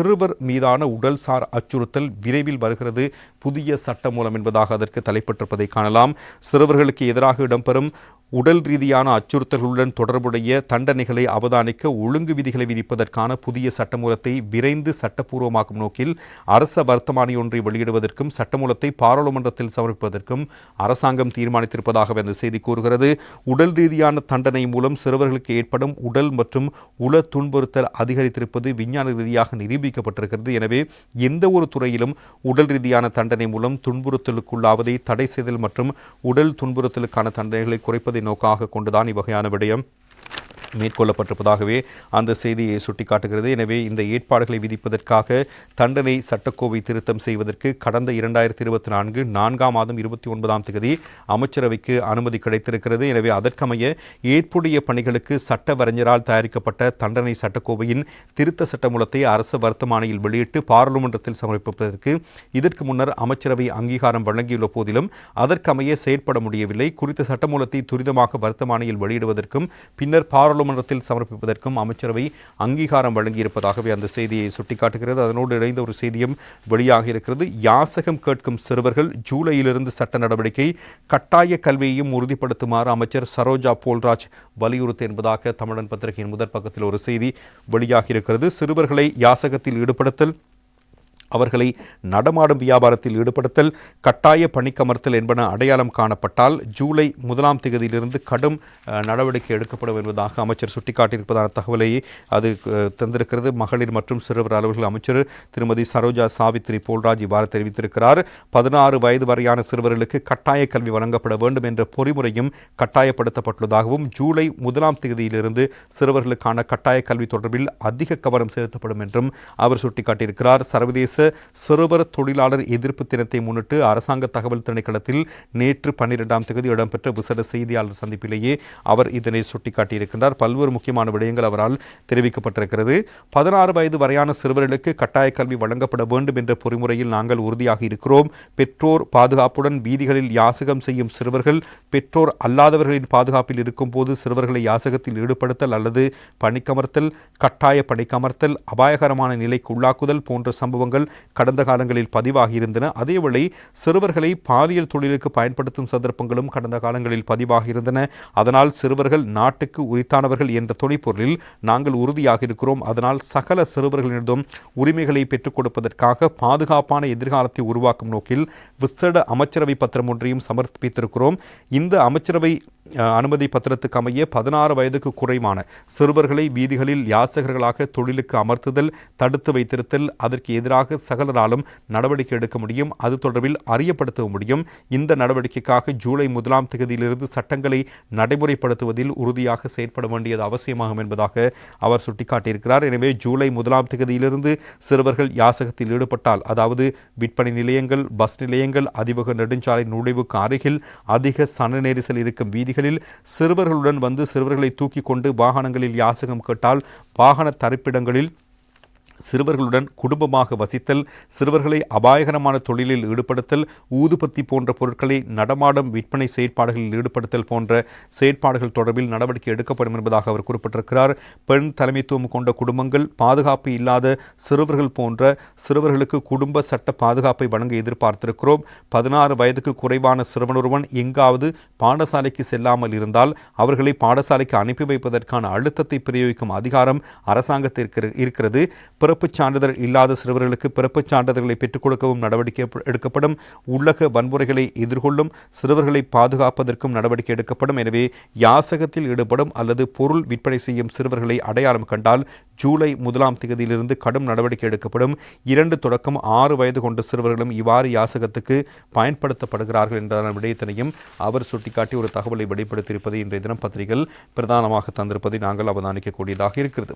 சிறுவர் மீதான உடல்சார் அச்சுறுத்தல் விரைவில் வருகிறது. புதிய சட்டமூலம் என்பதாக அதற்கு தலைப்பட்டிருப்பதை காணலாம். சிறுவர்களுக்கு எதிராக இடம்பெறும் உடல் ரீதியான அச்சுறுத்தல்களுடன் தொடர்புடைய தண்டனைகளை அவதானிக்க ஒழுங்கு விதிகளை விதிப்பதற்கான புதிய சட்டமூலத்தை விரைந்து சட்டப்பூர்வமாக்கும் நோக்கில் அரச வர்த்தமானி ஒன்றை வெளியிடுவதற்கும் சட்டமூலத்தை பாராளுமன்றத்தில் சமர்ப்பிப்பதற்கும் அரசாங்கம் தீர்மானித்திருப்பதாக அந்த செய்தி கூறுகிறது. உடல் ரீதியான தண்டனை மூலம் சிறுவர்களுக்கு ஏற்படும் உடல் மற்றும் உள துன்புறுத்தல் அதிகரித்திருப்பது விஞ்ஞான ரீதியாக நிரூபிக்கப்பட்டிருக்கிறது. எனவே எந்த ஒரு துறையிலும் உடல் ரீதியான தண்டனை மூலம் துன்புறுத்தலுக்குள்ளாவதை தடை செய்தல் மற்றும் உடல் துன்புறுத்தலுக்கான தண்டனைகளை குறைப்பதை நோக்காக கொண்டுதான் இவ்வகையான விடயம். மேற்கொள்ளப்பட்டிருப்பதாகவே அந்த செய்தியை சுட்டிக்காட்டுகிறது. எனவே இந்த ஏற்பாடுகளை விதிப்பதற்காக தண்டனை சட்டக்கோவை திருத்தம் செய்வதற்கு கடந்த இரண்டாயிரத்தி இருபத்தி நான்கு நான்காம் மாதம் இருபத்தி ஒன்பதாம் தேதி அமைச்சரவைக்கு அனுமதி கிடைத்திருக்கிறது. எனவே அதற்கமைய ஏற்புடைய பணிகளுக்கு சட்ட வரைஞரால் தயாரிக்கப்பட்ட தண்டனை சட்டக்கோவையின் திருத்த சட்டமூலத்தை அரசு வர்த்தமானியில் வெளியிட்டு பாராளுமன்றத்தில் சமர்ப்பிப்பதற்கு இதற்கு முன்னர் அமைச்சரவை அங்கீகாரம் வழங்கியுள்ள போதிலும் அதற்கமைய செயற்பட முடியவில்லை. குறித்த சட்டமூலத்தை துரிதமாக வர்த்தமானியில் வெளியிடுவதற்கும் பின்னர் நாடாளுமன்றத்தில் சமர்ப்பிப்பதற்கும் அமைச்சரவை அங்கீகாரம் வழங்கியிருப்பதாகவே அந்த செய்தியை சுட்டிக்காட்டுகிறது. அதனோடு இணைந்த ஒரு செய்தியும் வெளியாக இருக்கிறது. யாசகம் கேட்கும் சிறுவர்கள் ஜூலையிலிருந்து சட்ட நடவடிக்கை கட்டாய கல்வியையும் உறுதிப்படுத்துமாறு அமைச்சர் சரோஜா போல்ராஜ் வலியுறுத்து என்பதாக தமிழன் பத்திரிகையின் முதற் பக்கத்தில் ஒரு செய்தி வெளியாகி இருக்கிறது. சிறுவர்களை யாசகத்தில் ஈடுபடுத்தல் அவர்களை நடமாடும் வியாபாரத்தில் ஈடுபடுத்தல் கட்டாய பணிக்கமர்த்தல் என்பன அடையாளம் காணப்பட்டால் ஜூலை முதலாம் தேதியிலிருந்து கடும் நடவடிக்கை எடுக்கப்படும் என்பதாக அமைச்சர் சுட்டிக்காட்டியிருப்பதான தகவலை அது தந்திருக்கிறது. மகளிர் மற்றும் சிறுவர் அலுவலர்கள் அமைச்சர் திருமதி சரோஜா சாவித்ரி போல்ராஜ் இவ்வாறு தெரிவித்திருக்கிறார். பதினாறு வயது வரையான சிறுவர்களுக்கு கட்டாய கல்வி வழங்கப்பட வேண்டும் என்ற பொறிமுறையும் கட்டாயப்படுத்தப்பட்டுள்ளதாகவும் ஜூலை முதலாம் தேதியிலிருந்து சிறுவர்களுக்கான கட்டாய கல்வி தொடர்பில் அதிக கவனம் செலுத்தப்படும் என்றும் அவர் சுட்டிக்காட்டியிருக்கிறார். சர்வதேச சிறுவர் தொழிலாளர் எதிர்ப்பு தினத்தை முன்னிட்டு அரசாங்க தகவல் திணைக்களத்தில் நேற்று பன்னிரெண்டாம் தேதி இடம்பெற்ற விசேட செய்தியாளர் சந்திப்பிலேயே அவர் இதனை சுட்டிக்காட்டியிருக்கின்றார். பல்வேறு முக்கியமான விடயங்கள் அவரால் தெரிவிக்கப்பட்டிருக்கிறது. பதினாறு வயது வரையான சிறுவர்களுக்கு கட்டாய கல்வி வழங்கப்பட வேண்டும் என்ற பொறிமுறையில் நாங்கள் உறுதியாக இருக்கிறோம். பெற்றோர் பாதுகாப்புடன் வீதிகளில் யாசகம் செய்யும் சிறுவர்கள் பெற்றோர் அல்லாதவர்களின் பாதுகாப்பில் இருக்கும்போது சிறுவர்களை யாசகத்தில் ஈடுபடுத்தல் அல்லது பணிக்கமர்த்தல் கட்டாய பணிக்கமர்த்தல் அபாயகரமான நிலைக்கு உள்ளாக்குதல் போன்ற சம்பவங்கள் கடந்த காலங்களில் பதிவாகியிருந்தன. அதேவேளை சிறுவர்களை பாலியல் தொழிலுக்கு பயன்படுத்தும் சந்தர்ப்பங்களும் கடந்த காலங்களில் பதிவாகியிருந்தன. அதனால் சிறுவர்கள் நாட்டுக்கு உரித்தானவர்கள் என்ற துணைப்பொருளில் நாங்கள் உறுதியாக இருக்கிறோம் அதனால் சகல சிறுவர்களிடம் உரிமைகளை பெற்றுக் கொடுப்பதற்காக பாதுகாப்பான எதிர்காலத்தை உருவாக்கும் நோக்கில் விசேட அமைச்சரவை பத்திரம் ஒன்றையும் சமர்ப்பித்திருக்கிறோம். இந்த அமைச்சரவை அனுமதி பத்திரத்துக்கு அமைய பதினாறு வயதுக்கு குறைவான சிறுவர்களை வீதிகளில் யாசகர்களாக தொழிலுக்கு அமர்த்துதல் தடுத்து வைத்திருத்தல் அதற்கு எதிராக சகலராலும் நடவடிக்கை எடுக்க முடியும். அது தொடர்பில் அறியப்படுத்த முடியும். இந்த நடவடிக்கைக்காக ஜூலை முதலாம் தேதியிலிருந்து சட்டங்களை நடைமுறைப்படுத்துவதில் உறுதியாக செயற்பட வேண்டியது அவசியமாகும் என்பதாக அவர் சுட்டிக்காட்டியிருக்கிறார். எனவே ஜூலை முதலாம் தேதியிலிருந்து சிறுவர்கள் யாசகத்தில் ஈடுபட்டால் அதாவது விற்பனை நிலையங்கள் பஸ் நிலையங்கள் அதிவக நெடுஞ்சாலை நுழைவுக்கு அருகில் அதிக சன நெரிசல் இருக்கும் பகுதிகளில் சிறுவர்களுடன் வந்து சிறுவர்களை தூக்கி கொண்டு வாகனங்களில் யாசகம் கேட்டால் வாகன தரிப்பிடங்களில் சிறுவர்களுடன் குடும்பமாக வசித்தல் சிறுவர்களை அபாயகரமான தொழிலில் ஈடுபடுத்தல் ஊதுபத்தி போன்ற பொருட்களை நடமாடும் விற்பனை செயற்பாடுகளில் ஈடுபடுத்தல் போன்ற செயற்பாடுகள் தொடர்பில் நடவடிக்கை எடுக்கப்படும் என்பதாக அவர் குறிப்பிட்டிருக்கிறார். பெண் தலைமைத்துவம் கொண்ட குடும்பங்கள் பாதுகாப்பு இல்லாத சிறுவர்கள் போன்ற சிறுவர்களுக்கு குடும்ப சட்ட பாதுகாப்பை வழங்க எதிர்பார்த்திருக்கிறோம். பதினாறு வயதுக்கு குறைவான சிறுவனொருவன் எங்காவது பாடசாலைக்கு செல்லாமல் இருந்தால் அவர்களை பாடசாலைக்கு அனுப்பி வைப்பதற்கான அழுத்தத்தை பிரயோகிக்கும் அதிகாரம் அரசாங்கத்திற்கு இருக்கிறது. பிறப்புச் சான்றிதழ் இல்லாத சிறுவர்களுக்கு பிறப்புச் சான்றிதழ்களை பெற்றுக் கொடுக்கவும் நடவடிக்கை எடுக்கப்படும். உள்ளக வன்முறைகளை எதிர்கொள்ளும். சிறுவர்களை பாதுகாப்பதற்கும் நடவடிக்கை எடுக்கப்படும். எனவே யாசகத்தில் ஈடுபடும் அல்லது பொருள் விற்பனை செய்யும் சிறுவர்களை அடையாளம் கண்டால் ஜூலை முதலாம் தேதியிலிருந்து கடும் நடவடிக்கை எடுக்கப்படும். இரண்டு தொடக்கம் ஆறு வயது கொண்ட சிறுவர்களும் இவ்வாறு யாசகத்துக்கு பயன்படுத்தப்படுகிறார்கள் என்ற விடயத்தினையும் அவர் சுட்டிக்காட்டி ஒரு தகவலை வெளிப்படுத்தியிருப்பதை இன்றைய தினம் பத்திரிகைகள் பிரதானமாக தந்திருப்பதை நாங்கள் அவதானிக்கக்கூடியதாக இருக்கிறது.